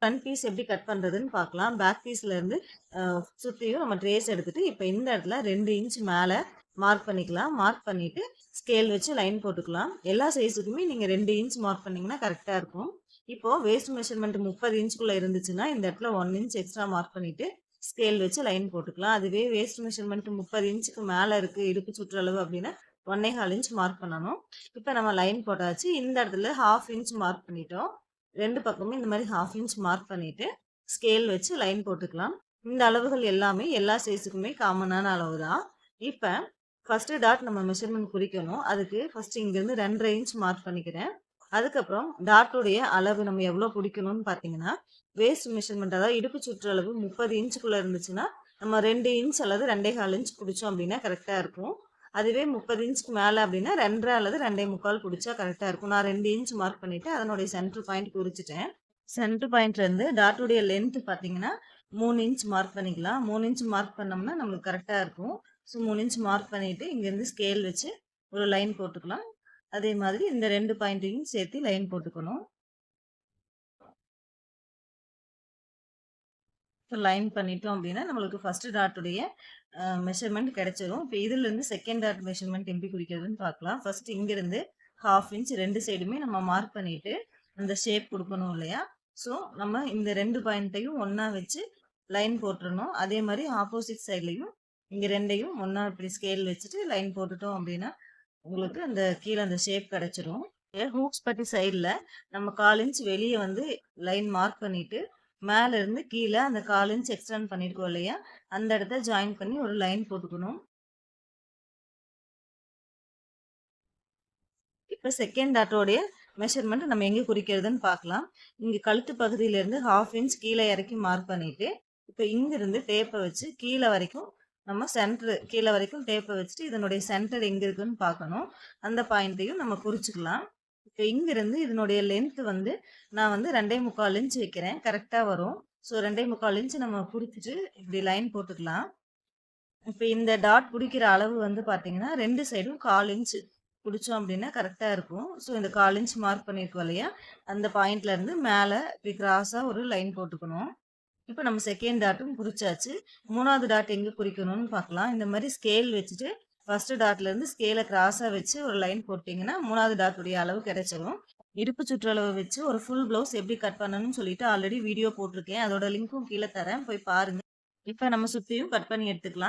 Front piece எப்படி cut பண்ணுறதுன்னு பார்க்கலாம். பேக் பீஸ்லேருந்து சுற்றியும் நம்ம ட்ரேஸ் எடுத்துகிட்டு இப்போ இந்த இடத்துல ரெண்டு இன்ச் மேலே மார்க் பண்ணிக்கலாம். மார்க் பண்ணிவிட்டு ஸ்கேல் வச்சு லைன் போட்டுக்கலாம். எல்லா சைஸுக்குமே நீங்கள் ரெண்டு இன்ச் மார்க் பண்ணிங்கன்னா கரெக்டாக இருக்கும். இப்போது வேஸ்ட் மெஷர்மெண்ட் முப்பது இன்ச்சுக்குள்ளே இருந்துச்சுன்னா இந்த இடத்துல ஒன் இன்ச் எக்ஸ்ட்ரா மார்க் பண்ணிவிட்டு ஸ்கேல் வச்சு லைன் போட்டுக்கலாம். அதுவே வேஸ்ட் மெஷர்மெண்ட் முப்பது இன்ச்சுக்கு மேலே இருக்குது இடுப்பு சுற்றளவு அப்படின்னா ஒன்னே கால் இன்ச் மார்க் பண்ணணும். இப்போ நம்ம லைன் போட்டாச்சு. இந்த இடத்துல ஹாஃப் இன்ச் மார்க் பண்ணிட்டோம். ரெண்டு பக்கமும் இந்த மாதிரி ஹாஃப் இன்ச் மார்க் பண்ணிவிட்டு ஸ்கேல் வச்சு லைன் போட்டுக்கலாம். இந்த அளவுகள் எல்லாமே எல்லா சைஸுக்குமே காமனான அளவு தான் இப்போ ஃபஸ்ட்டு டாட் நம்ம மெஷர்மெண்ட் குறிக்கணும். அதுக்கு ஃபஸ்ட்டு இங்கேருந்து ரெண்டரை இன்ச் மார்க் பண்ணிக்கிறேன். அதுக்கப்புறம் டாட்டுடைய அளவு நம்ம எவ்வளோ பிடிக்கணும்னு பார்த்தீங்கன்னா வேஸ்ட் மெஷர்மெண்ட் அதாவது இடுப்பு சுற்றளவு முப்பது இன்ச்சுக்குள்ளே இருந்துச்சுன்னா நம்ம ரெண்டு இன்ச் அல்லது ரெண்டே கால் இன்ச் பிடிச்சோம் அப்படின்னா கரெக்டாக இருக்கும். அதுவே முப்பது இன்ச்சுக்கு மேலே அப்படின்னா ரெண்டரை அல்லது ரெண்டே முக்கால் பிடிச்சா கரெக்டாக இருக்கும். நான் ரெண்டு இன்ச் மார்க் பண்ணிவிட்டு அதனுடைய சென்ட்ரு பாயிண்ட் குறிச்சிட்டேன். சென்ட்ரு பாயிண்ட்லேருந்து டாட்டுடைய லென்த் பார்த்தீங்கன்னா மூணு இன்ச் மார்க் பண்ணிக்கலாம். மூணு இன்ச் மார்க் பண்ணோம்னா நம்மளுக்கு கரெக்டாக இருக்கும். ஸோ மூணு இன்ச் மார்க் பண்ணிவிட்டு இங்கேருந்து ஸ்கேல் வச்சு ஒரு லைன் போட்டுக்கலாம். அதே மாதிரி இந்த ரெண்டு பாயிண்ட்டையும் சேர்த்து லைன் போட்டுக்கணும். லைன் பண்ணிட்டோம் அப்படின்னா நம்மளுக்கு ஃபஸ்ட்டு டாட்டுடைய மெஷர்மெண்ட் கிடைச்சிரும். இப்போ இதுலேருந்து செகண்ட் டாட் மெஷர்மெண்ட் எப்படி குறிக்கிறதுன்னு பார்க்கலாம். ஃபஸ்ட்டு இங்கேருந்து ஹாஃப் இன்ச் ரெண்டு சைடுமே நம்ம மார்க் பண்ணிவிட்டு அந்த ஷேப் கொடுக்கணும் இல்லையா? ஸோ நம்ம இந்த ரெண்டு பாயிண்ட்டையும் ஒன்றா வச்சு லைன் போட்டுடணும் அதே மாதிரி ஆப்போசிட் சைட்லையும் இங்கே ரெண்டையும் ஒன்றா இப்படி ஸ்கேல் வச்சுட்டு லைன் போட்டுட்டோம் அப்படின்னா உங்களுக்கு அந்த கீழே அந்த ஷேப் கிடச்சிரும். ஹூக்ஸ் பட்டி சைடில் நம்ம கால் இன்ச் வெளியே வந்து லைன் மார்க் பண்ணிவிட்டு மேலேருந்து கீழே அந்த கால் இன்ச் எக்ஸ்டெண்ட் பண்ணியிருக்கோம் இல்லையா? அந்த இடத்த ஜாயின் பண்ணி ஒரு லைன் போட்டுக்கணும். இப்போ செகண்ட் டாட்டோடைய மெஷர்மெண்ட் நம்ம எங்கே குறிக்கிறதுன்னு பார்க்கலாம். இங்கே கழுத்து பகுதியிலேருந்து ஹாஃப் இன்ச் கீழே இறக்கி மார்க் பண்ணிவிட்டு இப்போ இங்கேருந்து டேப்பை வச்சு கீழே வரைக்கும் நம்ம சென்டர் கீழே வரைக்கும் டேப்பை வச்சுட்டு இதனுடைய சென்டர் எங்கே இருக்குன்னு பார்க்கணும். அந்த பாயிண்ட்டையும் நம்ம குறிச்சிக்கலாம். இங்கிருந்து இதனுடைய லென்த் வந்து நான் வந்து ரெண்டே முக்கால் இன்ச் வைக்கிறேன். கரெக்டாக வரும். ஸோ ரெண்டே முக்கால் இன்ச் நம்ம பிடிச்சிட்டு இப்படி லைன் போட்டுக்கலாம். இப்போ இந்த டாட் பிடிக்கிற அளவு வந்து பார்த்தீங்கன்னா ரெண்டு சைடும் கால் இன்ச் பிடிச்சோம் அப்படின்னா கரெக்டாக இருக்கும். ஸோ இந்த கால் இன்ச் மார்க் பண்ணியிருக்கோம் இல்லையா? அந்த பாயிண்ட்லேருந்து மேலே இப்படி கிராஸாக ஒரு லைன் போட்டுக்கணும். இப்போ நம்ம செகண்ட் டாட்டும் குறிச்சாச்சு. மூணாவது டாட் எங்கே குறிக்கணும்னு பார்க்கலாம் இந்த மாதிரி ஸ்கேல் வச்சுட்டு ஃபஸ்ட்டு டாட்லேருந்து ஸ்கேலை கிராஸாக வச்சு ஒரு லைன் போட்டிங்கன்னா மூணாவது டாட்டுடைய அளவு கிடைச்சிடும் இடுப்பு சுற்றளவு வச்சு ஒரு ஃபுல் ப்ளவுஸ் எப்படி கட் பண்ணணும்னு சொல்லிட்டு ஆல்ரெடி வீடியோ போட்டிருக்கேன். அதோட லிங்க்கும் கீழே தரேன். போய் பாருங்கள் இப்போ நம்ம சுற்றியும் கட் பண்ணி எடுத்துக்கலாம்.